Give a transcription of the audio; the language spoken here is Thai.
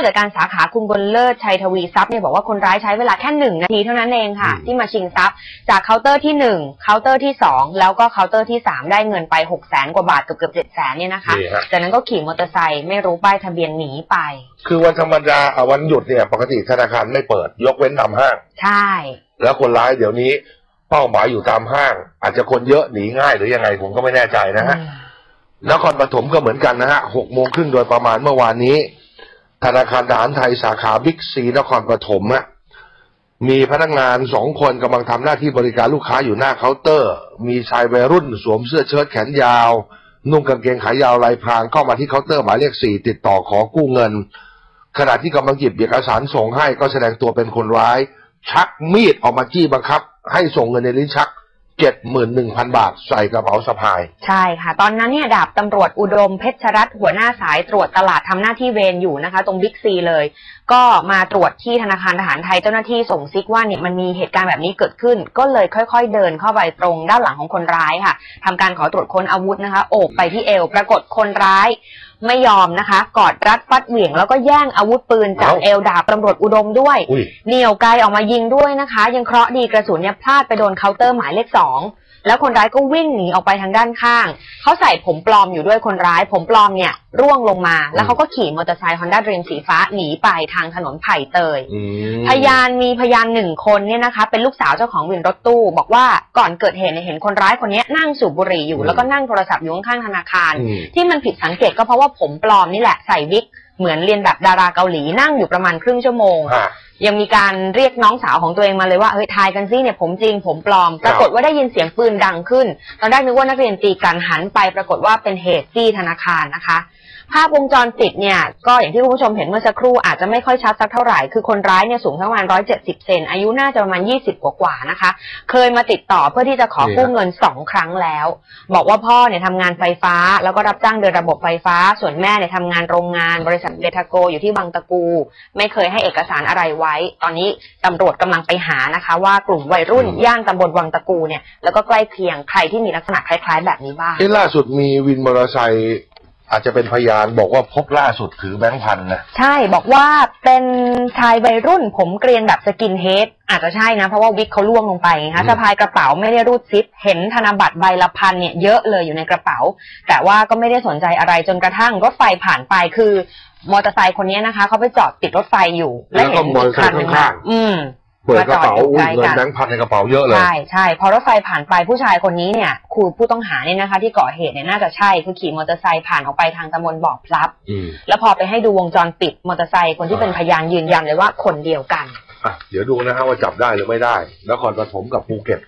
ผู้จัดการสาขาคุณบนเลิศชัยทวีทรัพย์เนี่ยบอกว่าคนร้ายใช้เวลาแค่หนึ่งนาทีเท่านั้นเองค่ะอืมที่มาชิงทรัพย์จากเคาน์เตอร์ที่หนึ่งเคาน์เตอร์ที่สองแล้วก็เคาน์เตอร์ที่สามได้เงินไปหกแสนกว่าบาทเกือบเกือบเจ็ดแสนเนี่ยนะคะนี่ฮะ จากนั้นก็ขี่มอเตอร์ไซค์ไม่รู้ป้ายทะเบียนหนีไป คือวันธรรมดาอะวันหยุดเนี่ยปกติธนาคารไม่เปิด ยกเว้นตามห้าง ใช่ แล้วคนร้ายเดี๋ยวนี้ เป้าหมายอยู่ตามห้าง อาจจะคนเยอะหนีง่ายหรือยังไงผมก็ไม่แน่ใจนะฮะอืมนครปฐมก็เหมือนกันนะฮะหกโมงครึ่งโดยประมาณเมื่อวานนี้ ธนาคารทหารไทยสาขาบิ๊กซีนครปฐมอะมีพนักงานสองคนกำลังทำหน้าที่บริการลูกค้าอยู่หน้าเคาน์เตอร์ มีชายวัยรุ่นสวมเสื้อเชิ้ตแขนยาว นุ่งกางเกงขายาวลายพรางเข้ามาที่เคาน์เตอร์หมายเลขสี่ติดต่อขอกู้เงิน ขณะที่กำลังหยิบเอกสารส่งให้ก็แสดงตัวเป็นคนร้าย ชักมีดออกมาจี้บังคับ ให้ส่งเงินในลิ้นชัก เจ็ดหมื่นหนึ่งพันบาทใส่กระเป๋าสะพาย ใช่ค่ะ ตอนนั้นเนี่ยดาบตำรวจอุดมเพชรรัตน์หัวหน้าสายตรวจตลาดทำหน้าที่เวรอยู่นะคะ ตรงบิ๊กซีเลย ก็มาตรวจที่ธนาคารทหารไทยเจ้าหน้าที่ส่งซิกว่าเนี่ยมันมีเหตุการณ์แบบนี้เกิดขึ้น ก็เลยค่อย ๆ เดินเข้าไปตรงด้านหลังของคนร้ายค่ะทำการขอตรวจค้นอาวุธนะคะ โอบไปที่เอวปรากฏคนร้าย ไม่ยอมนะคะ กอดรัดฟัดเหวี่ยงแล้วก็แย่งอาวุธปืนจากเอ้าเอวดาบตำรวจอุดมด้วยอุ้ยเหนี่ยวไกลออกมายิงด้วยนะคะ ยังเคราะห์ดีกระสุนเนี่ยพลาดไปโดนเคาน์เตอร์หมายเลขสองแล้วคนร้ายก็วิ่งหนีออกไปทางด้านข้าง เขาใส่ผมปลอมอยู่ด้วยคนร้ายผมปลอมเนี่ยร่วงลงมา แล้วเขาก็ขี่มอเตอร์ไซค์ฮอนด้าดรีมสีฟ้าหนีไปทางถนนไผ่เตยอืมพยานมีพยานหนึ่งคนเนี่ยนะคะ เป็นลูกสาวเจ้าของวินรถตู้ บอกว่าก่อนเกิดเหตุเนี่ยเห็นคนร้ายคนนี้นั่งสูบบุหรี่อยู่อืมแล้วก็นั่งโทรศัพท์อยู่ข้างๆธนาคารอืมที่มันผิดสังเกตก็เพราะว่าผมปลอมนี่แหละใส่วิกเหมือนเรียนแบบดาราเกาหลีนั่งอยู่ประมาณครึ่งชั่วโมงฮะ ยังมีการเรียกน้องสาวของตัวเองมาเลยว่าเฮ้ยทายกันซิเนี่ยผมจริงผมปลอม ปรากฏว่าได้ยินเสียงปืนดังขึ้น ตอนแรกนึกว่านักเรียนตีกันหันไป ปรากฏว่าเป็นเหตุจี้ธนาคารนะคะภาพวงจรปิดเนี่ยก็อย่างที่คุณผู้ชมเห็นเมื่อสักครู่อาจจะไม่ค่อยชัดสักเท่าไหร่ คือคนร้ายเนี่ยสูงประมาณ 170 เซน อายุน่าจะประมาณ 20 กว่าๆนะคะ เคยมาติดต่อเพื่อที่จะขอกู้เงินสองครั้งแล้ว บอกว่าพ่อเนี่ยทำงานไฟฟ้า แล้วก็รับจ้างเดินระบบไฟฟ้า ส่วนแม่เนี่ยทำงานโรงงานบริษัทเบทาโกอยู่ที่บางตะกู ไม่เคยให้เอกสารอะไรไว้ตอนนี้ตำรวจกำลังไปหานะคะ ว่ากลุ่มวัยรุ่นอืมย่านตำบลวังตะกูเนี่ยแล้วก็ใกล้เคียงใครที่มีลักษณะคล้าย ๆ แบบนี้บ้างเอ้ล่าสุดมีวินมอเตอร์ไซค์ อาจจะเป็นพยานบอกว่าพบล่าสุดถือแบงค์พันนะใช่บอกว่าเป็นชายวัยรุ่นผมเกรียนแบบสกินเฮดอาจจะใช่นะ เพราะว่าวิกเขาล่วงลงไปไงอืคะมสะพายกระเป๋าไม่ได้รูดซิป เห็นธนบัตรใบละพันเนี่ยเยอะเลยอยู่ในกระเป๋า แต่ว่าก็ไม่ได้สนใจอะไรจนกระทั่งรถไฟผ่านไปคือมอเตอร์ไซค์คนนี้นะคะเขาไปจอดติดรถไฟอยู่ แล้วก็เห็นมอเตอร์ไซค์หนึ่ข้างๆอืม เปิดกระเป๋ามาจอดอยู่อุ้ใกยล้เงินกันแบงค์พันในกระเป๋าเยอะเลย ใช่ใช่พอรถไฟผ่านไปผู้ชายคนนี้เนี่ยคือผู้ต้องหาเนี่ยนะคะ ที่ก่อเหตุเนี่ยน่าจะใช่คือขี่มอเตอร์ไซค์ผ่านออกไปทางตำบลบ่อพลับอืมแล้วพอไปให้ดูวงจรปิดมอเตอร์ไซค์คนที่เป็นพยานยืนยันเลยว่าคนเดียวกันอะเดี๋ยวดูนะฮะว่าจับได้หรือไม่ได้นครปฐมกับภูเก็ต